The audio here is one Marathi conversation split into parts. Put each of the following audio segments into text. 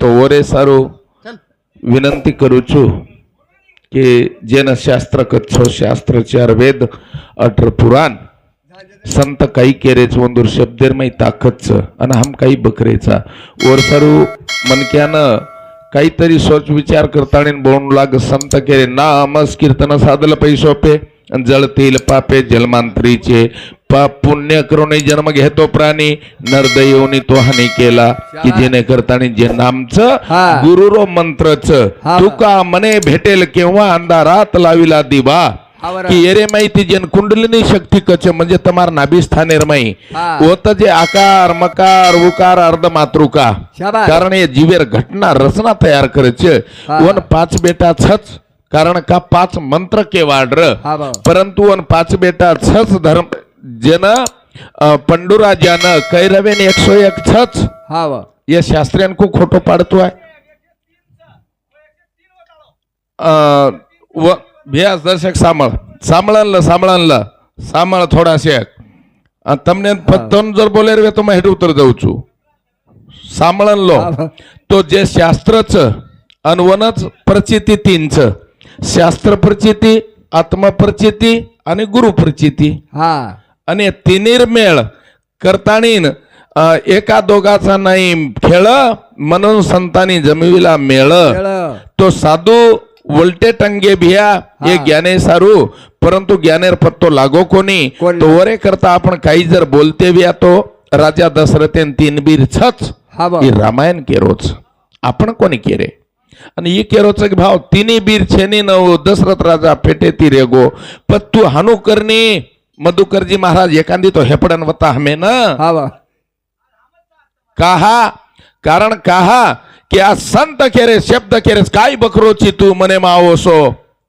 तो वरे સારું विनंती કરું છું કે જેના शास्त्र કચ્છો શાસ્ત્ર अठर पुराण संत काही केरेच वंदूर शब्देरमय ताकदच आणि हम काही बकरेचा. सारू मनक्यानं काहीतरी सोच विचार करताना बोलू लाग संत केरे नामस कीर्तन साधलं पैसोपे जळतील पापे जन्मांतरीचे पाप पुण्य करून जन्म घेतो प्राणी नरदयोनी तो हानी केला की जेणे करताना जे नामचं. गुरुरो मंत्रच. तुका मने भेटेल केव्हा अंधारात लाविला दिवा. की एरे माहिती जेन कुंडलिनी शक्ती कच म्हणजे तमार नाभी स्थानेर माई. होत जे आकार मकार उकार अर्ध मातृका. कारण हे जीवेर घटना रचना तयार करायचे. वन पाच बेटा छच कारण का पाच मंत्र के वाढर परंतु अन पाच बेटा छच धर्म. जन पंडुराजान कैरवेन एक सो एक छच या शास्त्रीयां को खोटो पाडतो आहे दर्शक सांभाळ सांभाळलं सांभाळलं सांभाळ थोडा शेक तमने પત્તન जर बोले રે तो હેડ उतर जाऊ છું સાંભળન तो जे જે શાસ્ત્ર प्रचिती तीनच. शास्त्रपरिचिती आत्मप्रचिती आणि गुरुपरिचिती. हा. आणि तिनिर्मेळ करताना एका दोघाचा नाही खेळ म्हणून संतांनी जमविला मेळ. तो साधू वलटे टंगे भिया हे. ज्ञाने सारू परंतु ज्ञानेर पत्तो लागो कोणी? तो वरे करता आपण काही जर बोलते बिया तो राजा दशरथेन तीन बीर छच रामायण केरोच. आपण कोणी केरे? आणि केरोच की भाव तिन्ही बीर छेनी नव दशरथ राजा पेटे ती रेगो पण तू हानू करणी मधुकरजी महाराज एखादी तो हेपडन वता हमे ना काहा कारण काहा की आ संत केरे शब्द केरेस काय बकरोची तू मने मावोसो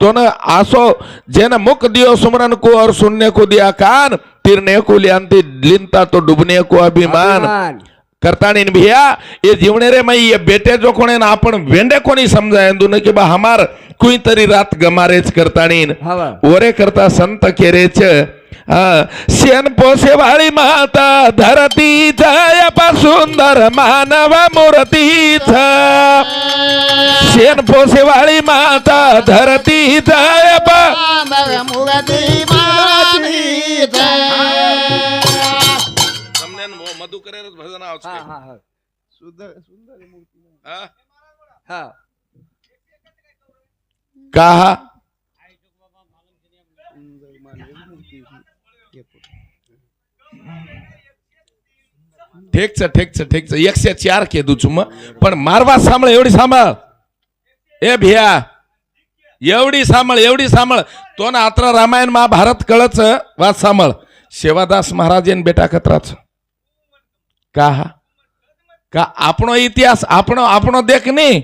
तो न आसो जेन मुख दियो सुमरन को और सुनने को दिया कान तिरने को लियांती लिंता तो डुबने को अभिमान अभिमान. करतानी न भैया ये जीवने रे मई ये बेटे जो कोणे ना आपण वेंडे कोणी समजाय? दुन की बा हमार कुई तरी रात गमारेच करतानी हा वा ओरे करता संत केरेच शेण पोसे वाळी माता धरतीचा या सुंदर मानव मूर्तीचा शेण पोसे वाळी माता धरतीचा या मधु तुझं नाव सुंदर का ठेक छ ठेक छ ठेक छ एकशे चार के दू चुम पण मारवा सांभाळ एवढी सांभाळ ए भिया एवढी सांभाळ एवढी सांभाळ तो ना आत्रा रामायण महाभारत कळच वाच सांभाळ सेवादास महाराजेन बेटा कत्राच का हा? का આપણો ઇતિહાસ આપણો આપણો દેખ નહીં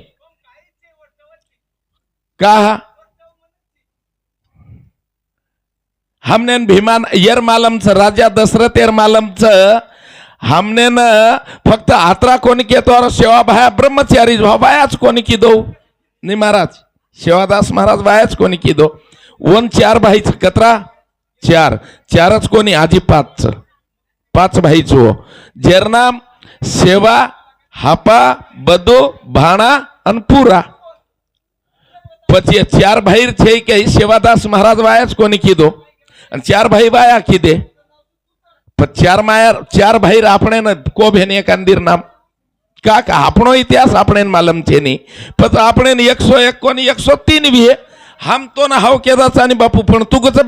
का हा? हमने भीमान यर मालमचं राजा दशरथ यर मालमचं हमने न फक्त आत्रा कोणी केतो और सेवा भाया ब्रह्मचारी भाव बायाच कोणी की दो नाही महाराज सेवादास महाराज बायाच कोणी की दो वन चार भाईच कतरा चार चारच कोणी आजी पाच पाच भाईच हो जेरनाम सेवा हापा बदो भाणा અને પૂરા પછી એ ચાર ભાઈ છે કે ઈ સેવાદાસ મહારાજ વાયા જ કોની કીધો અને ચાર ભાઈ વાયા કીધે પણ ચાર માયા ચાર ભાઈ આપણે ને કોભે ને એક અંદિર નામ કાક આપણો ઇતિહાસ આપણે ને માલમ છે નહીં પછી આપણે ને એકસો એક કોની એકસો तीन भी है हम तो ना हाव केदाचा आणि बापू पण तू कसं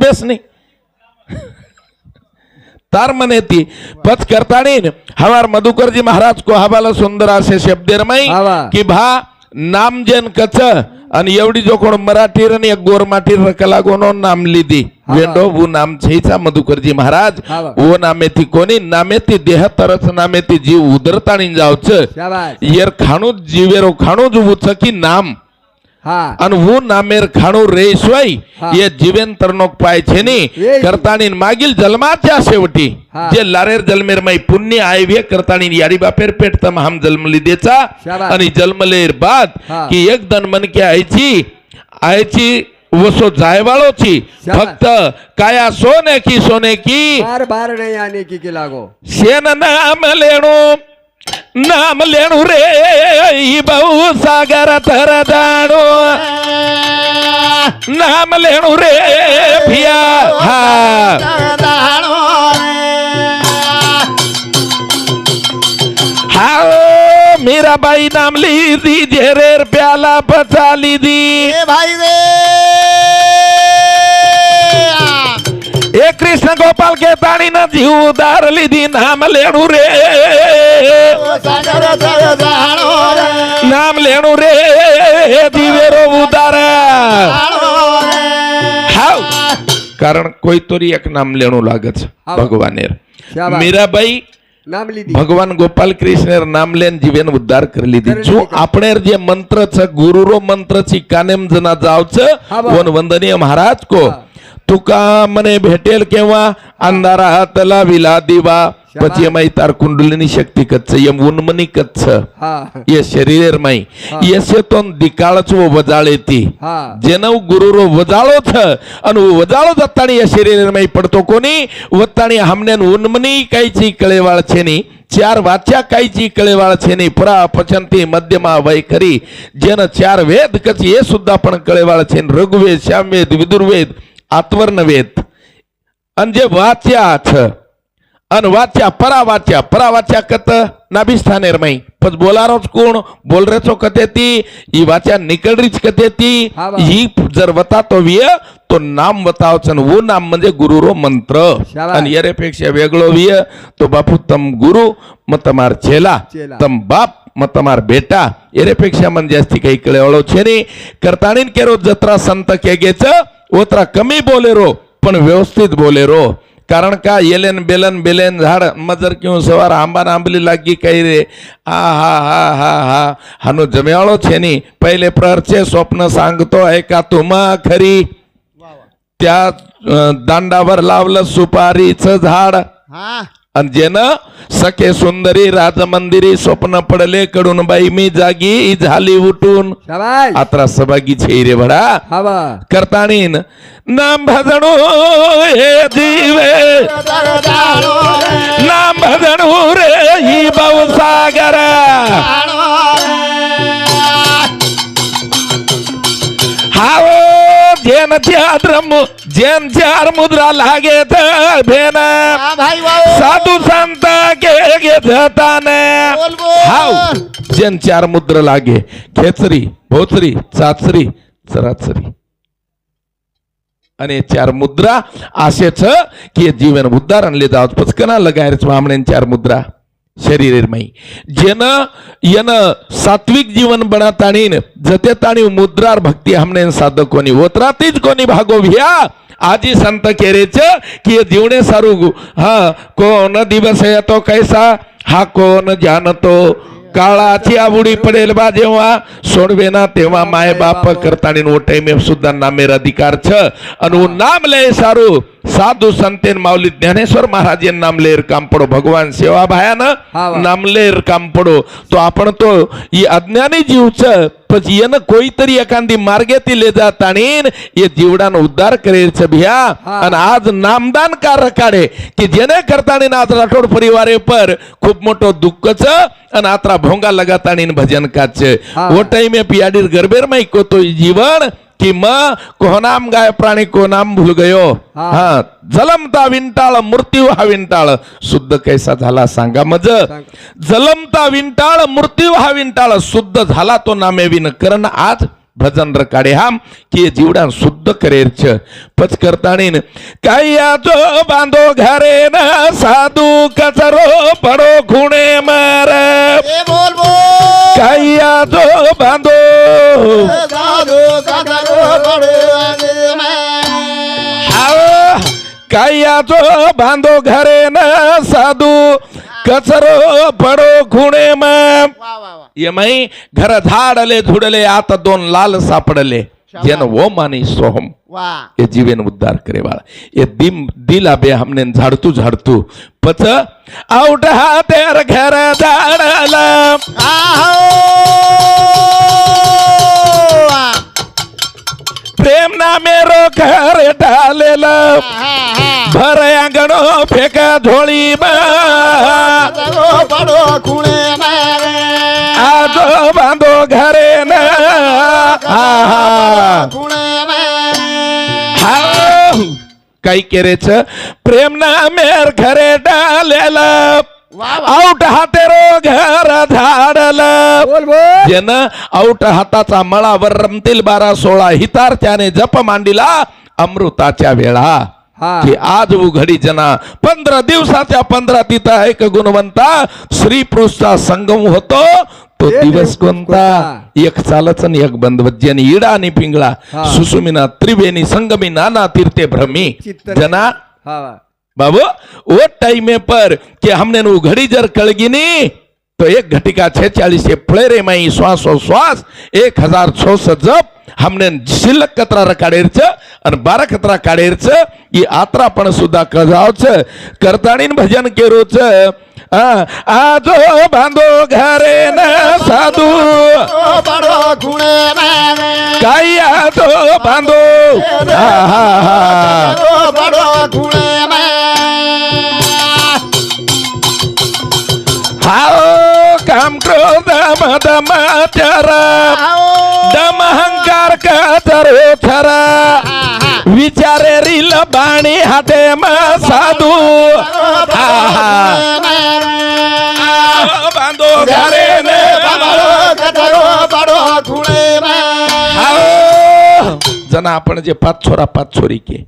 बेस नाही तार म्हणे ती पच करताणी हवार मधुकरजी महाराज को हवाला सुंदर असे शब्देर माई. की भा नाम जेन कच आणि एवढी जो कोण मराठी आणि एक गोरमाठी रकला गोनो नाम लिदी. वेंडो वो नाम छेचा मधुकरजी महाराज हवा. वो नामे ती कोणी नामे ती देह तरच नामे ती जीव उदरताणी जावच यर खाणू जीवेरो खाणू जुवच की नाम અને હું નામેર ખાણું રેશવાઈ હા. એ જીવેન તરનોક પાય છે ની એ. કરતાની માગીલ જલમાચ્યા शेवटी હા. જે લારેર જલમેર माई पुण्य आयवे करतानी यारी बापेर पेट तम हम जन्म लिदेचा शाबास. आणि जन्मलेर बाद हा. की एक दन मन के आयची आयची वसो जायवाळोची शाबास. फक्त काया सोने की सोने की बार बार नहीं आने की की लागो शेन नाम लेणो ನಾಮಲೇಣು ರೇ ಈ ಬಹು ಸಾಗರ ತರದಾಡು ನಾಮಲೇಣು ರೇ ಭಿಯಾ मीराबाई नाम ली दी धेरेर प्याला बचा ली दी भाई रे એ કૃષ્ણ ગોપાલ કે તાણી ના જીવ ઉધાર લીધી નામ લેણું રે. નામ લેણું રે દિવેરો ઉધાર. હાવ. કારણ કોઈ તોરી એક નામ લેણું લાગે છે. ભગવાને. મીરાબાઈ નામ લીધી. ભગવાન ગોપાલ કૃષ્ણ નામ લેન જીવન ઉદ્ધાર કરી લીધી. જો આપણે જે મંત્ર છે ગુરુરો મંત્ર છે કાનેમ જના જાવ છે. વન વંદનીય મહારાજ કો. तुका मने भेटेल केव्हा? अंधारात लाविला दिवा. पचयमय तार कुंडलिनी शक्ती कच्च यम उन्मनी कच्च ये शरीर माई. यसे तो दिकाळच व वजाळे ती. जनव गुरु रो वजाळो थ अन वजाळो जाताणी या शरीर माई पडतो कोणी? वत्ताणी हमनेन उन्मनी कायची कळेवाळ छेनी. चार वाच्या कायची कळेवाळ छेनी. पुरा पचंती मध्यमा वैखरी. जेन चार वेद कच ये सुद्धा पण कळेवाळ छेन. रघुवेद श्यामवेद विदुर्वेद. आतवर नव्हेत. अन जे वाच्याच अन वाच्या परावाच्या परावाच्या कत नाभिस्थाने माई. पण बोलारोच कोण? बोलरेचो कथे ती ही वाच्या निकडरीच कथे ती ही जर वता तो विय तो नाम वतावच वो नाम म्हणजे गुरुरो मंत्र. आणि येरेपेक्षा वेगळो विय तो बापू तम गुरु म तमार चेला. तम बाप म तमार बेटा. येरेपेक्षा म्हणजे असती काही कळे ओळो छेनी. करतानीन केरो जत्रा संत के गेचं ओतरा कमी बोलेरो पण व्यवस्थित बोलेरो कारण का येलेन बेलन बेलेन झाड मजर किंवा सवार आंबा आंबली लागी काही रे. आ हा हा हा हा. हनु जमेळो छेनी. पहिले प्रहरचे स्वप्न सांगतो ऐका तुम्हा खरी. त्या दांडावर लावलं सुपारीचं झाड. आणि जेनं सखे सुंदरी राजमंदिरी स्वप्न पडले कडून बाई मी जागी झाली उठून आत्रा सहभागी झेरे भडा करताणी नाम भजणू हे दिवे नाम भजणू रे ही सागर हा जेन त्याद्र जेन चार मुद्रा लागेत भेन साधू संत के घेताने हाव जेन चार मुद्रा लागे खेचरी भोचरी चाचरी चराचरी आणि चार मुद्रा असेच की जीवन उद्धार आणले जावत पचकना लगायच मामण्यान चार मुद्रा शरीरेरमयी जन यन सात्विक जीवन बनत आणीन जते ताणी मुद्रार भक्ती हमने साधक कोणी वत्रातीच कोणी भागोभिया आजी संत केरेच की जीवणे सारू हा कोण दिवस येतो कैसा? हा कोण जाणतो काळाची आवडी पडेल बा जेव्हा? सोडवे ना तेव्हा माय बाप करताणी वो टाइम सुद्धा ना मेरा अधिकार छ. अनु नाम लय सारू. साधू संतेन माऊली ज्ञानेश्वर महाराज नामलेर काम पडो भगवान सेवा भायान नामलेर काम पडो तो आपण तो अज्ञानी जीवच पण येणं एखादी मार्ग ले जात आणि ये जीवडान उद्धार करेल भिया आणि आज नामदान कार काढे की जेणे करताना आज राठोड परिवारे पर खूप मोठं दुःखच आणि आता भोंगा लगातानी भजन काच ओ टाइम पियाडीर गरबेर माईक होतो जीवन की म कोणाम गाय प्राणी कोणाम भूल गयो. हा. जलमता विंटाळ मृत्यू हा विंटाळ शुद्ध कैसा झाला सांगा मज. जलमता विंटाळ मृत्यू हा विंटाळ शुद्ध झाला तो नामे विन. करण आज भजन रकाडे हाम की जीवडान शुद्ध करेर छ. पच करताणीन काया जो बांधो घरे न साधू कचरो पडो खुणे मार. बोल बोल. काया जो बांधो साधू हाव, कायाचो बांधो घरे न साधू कचरो पडो खुणे मई घर झाडले धुडले आता दोन लाल सापडले जन वो मानी सोहम ये जीवन उद्धार करे वाला ये दिम दिल आबे हमने झाडतू झाडतू पच आउट हा तेर घर झाडला मेरो घर ढालेलं भर आंगणो फेका झोळी खुणे मारे आजो बांधो घरे न. काही केरेच? प्रेम ना मेर घरे डालेलं। आउट घर बोल जन आउट हाताचा मळावर रमतील बारा सोळा हितार त्याने जप मांडिला अमृताच्या वेळा. की आज उघडी जना. पंधरा दिवसाच्या पंधरा तिथं एक गुणवंता. स्त्री पुरुषचा संगम होतो तो दिवस कोणता? एक चालच आणि एक बंधवज्जन इडा आणि पिंगळा. सुसुमिना त्रिवेणी संगमी नाना तीर्थे भ्रमी. जना. हा. बाबू वो टाइम पर कि हमने घड़ी जर कळगिनी तो एक घटिका छेचाळीस फळे रे माई श्वास श्वास एक हजार छो जप हमने शिल्लक कतरा रकाडेरच आणि बारा कतरा काढेरच ही आत्रा पण सुद्धा कजावच करताणीन भजन केरोच आजो बांधो घरे न साधू काही आजो बांधो हा हा हा पडो खुणे मारे हाओ काम क्रोध मद माचार दम अहंकार का तरो थरा विचारे रिल बाणी हाते म साधू आहा. बांधो घरे ने हाओ. जना आपण जे पाच छोरा पाच छोरी के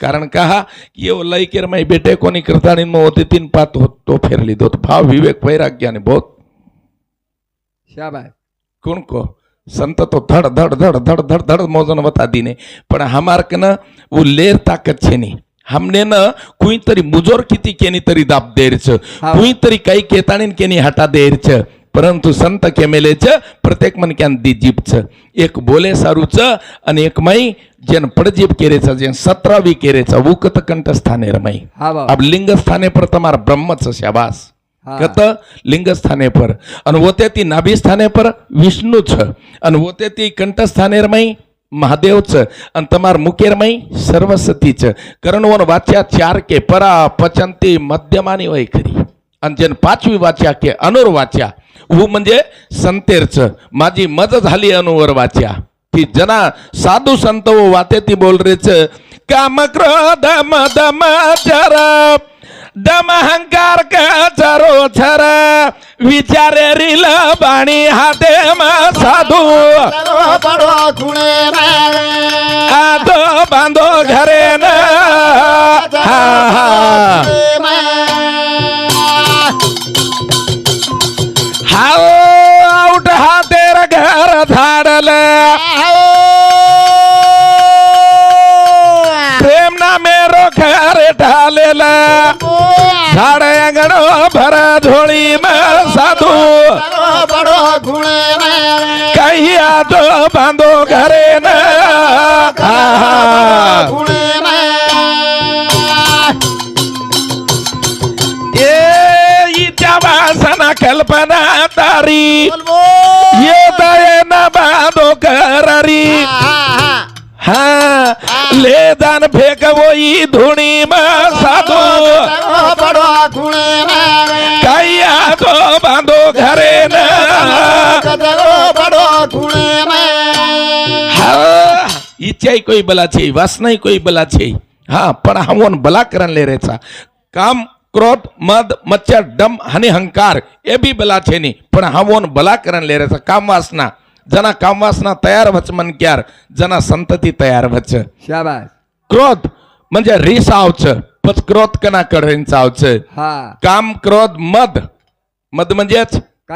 कारण का ये लई केर माई बेटे कोणी करताणी मग होते तीन पात होत तो फेरली दोत भाव विवेक वैराग्य आणि बहुत शाबाश कोण को संत तो धड धड धड धड धड धड मोजन बता दीने। पण हमार के न वो लेर ताकत छे नी। हमने न कुई तरी मुजोर किती केनी तरी दाब देरच हा. कुई तरी काही केताणीन केनी हटा देरच परंतु संत केमेलेच प्रत्येक मन क्यान दी जीपच एक बोले सारूच आणि एक माई जेन पडजीप केरेच जेन सतरावी केरेच उकत कंठ स्थाने रमाई अब लिंग स्थाने पर तमार ब्रह्मच शाबास। कत लिंग स्थाने पर। आणि होते ती नाभी स्थाने पर विष्णूच। आणि होते ती कंठ स्थाने रमाई महादेवच। आणि तमार मुकेरमाई सरस्वतीच कारण वन वाच्या चार के परा पचंती मध्यमानी वय खरी। आणि जन पाचवी वाच्या के अनुर वाच्या वो म्हणजे संतेरच। माझी मज झाली अनुवर वाच्या ती जना साधू संत वो वाते ती बोल रेच काम क्रोध मद मचर दम अहंकार का चरो छर? विचारे रिल बाणी हाते मा साधू। आदो बांधो घरे न। हा हा। आउट हातेर घर झाडल। ढालेल. झाड अंगण भर झोळी म साधू. काही आजो बांधो घरे न. वासना कल्पना तारी. ये दये न बांधो कररी हा. లేదని పేకపోయి ధుణిమ సాధు కయ్యాతో బంధు ఘరేన ઈચ્છાય કોઈ ભલા છે વાસનાય કોઈ ભલા છે. હા, પણ હમોન ભલા કરન લે રેછા કામ, ક્રોધ, મદ, મચ્છર ડમ અને હંકાર એ બી ભલા છે નહીં પણ હમોન ભલા કરન લે રેછા કામ વાસના. जना काम वासना तयार वच मन क्यार जना संतती तयार वच शाबाश क्रोध म्हणजे रिस आवच पच क्रोध कना कडेंच आवच हा काम क्रोध मद मद म्हणजेच?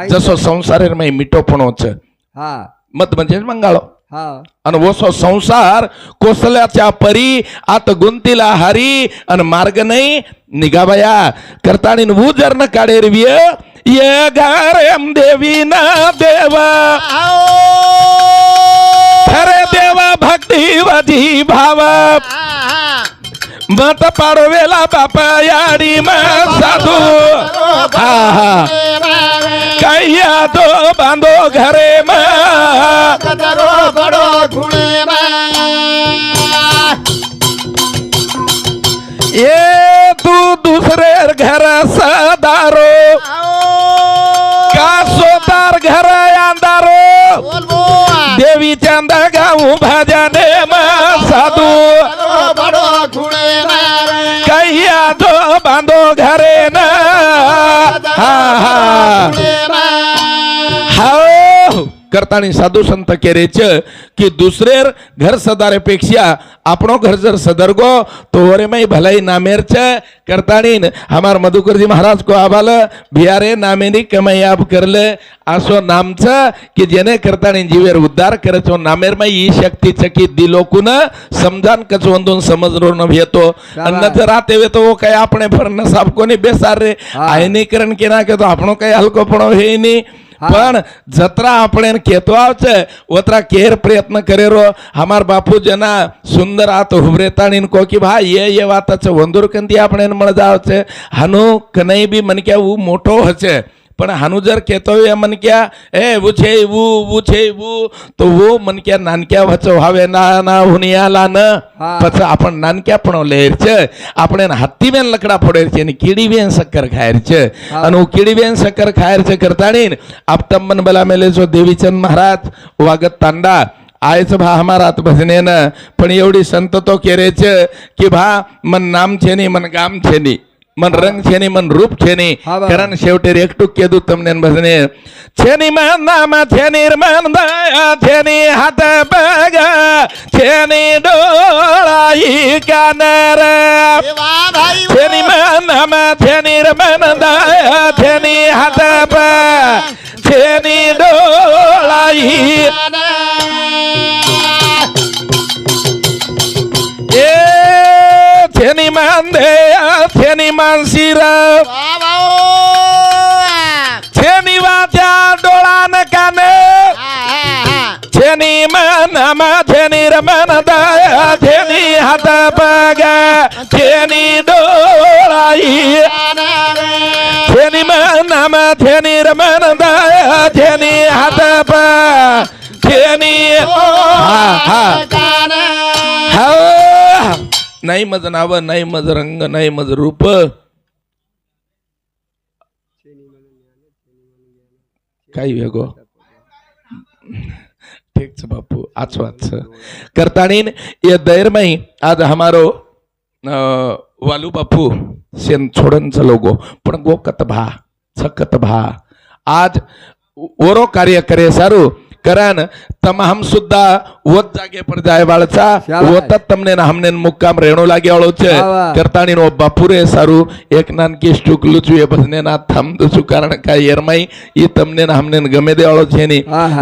जसो संसारेर माई मिठोपणोच हा मद म्हणजेच मंगाळो हा आणि वसो संसार कोसल्याच्या परी आत गुंतीला हारी आणि मार्ग नाही निघावया करताणी वू जर न काढेरविय ये गारेम देवी ना देवा। खरे देवा भक्ती वधी भावा। मत पाडवेला बापा याडी मा कैया तो बांधो घरे मा। तू दुसरे घर सदारो का सोतार घर अंधारो। देवी चंद गाऊ भजने साधू। कैया दो बांधो घरे न। हा हा। करताना साधू संत केरेच की दुसरे घर सदारेपेक्षा आपणो घर जर सदर गो तो वरेमय भलाई नामेरच करतानी हमार मधुकरजी महाराज को आभाल भियारे नामेनी कमाई आप करले असो नामच की जेणे करतानी जीवेर उद्धार करचो नामेरमय ही शक्ती की दिलोकून समजान कच वंदून समजरो न भेतो अन्न जर आते वे तो काही आपण फरण साप कोणी बेसार रे आयनीकरण केना के तो आपणो काही हलकोपणो हे नी। પણ જતરા આપણે એને કહેતો આવશે, ઓતરા કેર પ્રયત્ન કરેરો, અમાર બાપુ જેના સુંદર આ તો હુબરેતાણી કો કે ભાઈ, એ એ વાત છે વંદુર કંદી આપણે એને મળતા આવશે. હાનું કનૈ બી મને કે મોટો હશે. पण हनुजर केतो या मनक्या ए बुछे वो बुछे वो तो वो मनक्या नानक्या वच व्हावे ना ना हुनिया न. पच आपण नानक्या पण लहेरच आपण हत्ती बेन लकडा फोडेरचे आणि किडी बेन सक्कर खायरचे. आणि किडी बेन सक्कर करताणी करताडीन आपतम्मन बला मेले जो देवीचंद महाराज वागत तांडा आयच भा हमारात भजनेनं पण एवढी संत तो केरेच की भा मन नाम छेनी मन गाम छेनी મન રંગ છે ની મન રૂપ છે ની કરણ શેવટેર એકટું કેદું તમને ભજને છે ની મન નામ છે ની મન છે ની હાથ પગ છે ની ડોળાઈ કાન રે છે ની મન નામ છે ની મન છે ની હાથ પગ છે ની ડોળાઈ Tieni mandea, tieni mansira. Tieni vatia dolan cane. Tieni manama, tieni ramanada, tieni hatapaga, tieni dolai. Tieni manama, tieni ramanada, tieni hatapa, tieni. Ha ha. नाही माझं नाव नाही माझं रंग नाही मज रूप. काही वेगो ठीक छ बापू आच वाच करतानी ये दैरमाई आज हमारो वालू बापू सेन छोडन लोगो पण गो कत भा छ कत भा आज ओरो कार्य करे सारू कारण तम हम सुद्धा वत जागे पर जाय बाळचा वत तमने ना हमने मुक्काम रेणो रेणूला गेवळोचे करताणी नो बापुरे सारू एक नान के स्टुक लुचू ये बसने ना थम दुसु कारण का येरमाई ई तमने ना हमने गमे दे देवळो छेनी.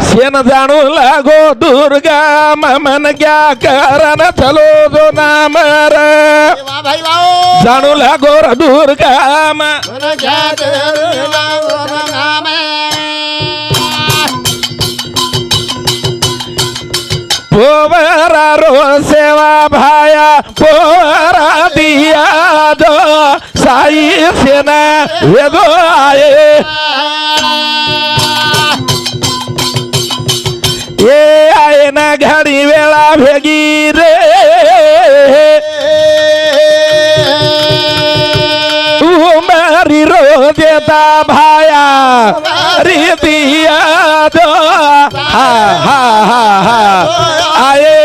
सेन जाणो लागो दुर्गा ममन क्या कारण चलो जो नाम रे. जाणो लागो दुर्गा ममन क्या करण चलो जो नाम रे. पोवरा रो सेवा भाया पोवरा दिया दो साई सेना वेदो आये ये आये ना घडी वेळा भेगी रे। उमरी रो देता भाया। করি দিয়া দো হা হা হা হা আয়ে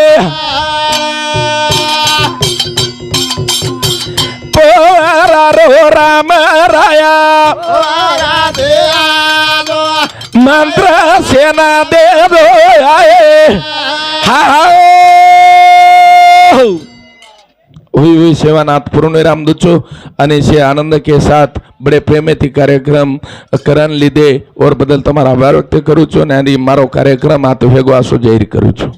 পোরা রো রাম রায়া মন্ত্র সেনা দেব আয়ে হা हुई हुई सेवानाथ पूर्ण राम दुचो અને છે આનંદ કે સાથ બડે પ્રેમેથી કાર્યક્રમ કરણ લીધે ઓર બદલ તમારો આભાર વ્યક્ત કરું છું અને આની મારો કાર્યક્રમ આ તો ભેગો આસો જાહેર કરું છું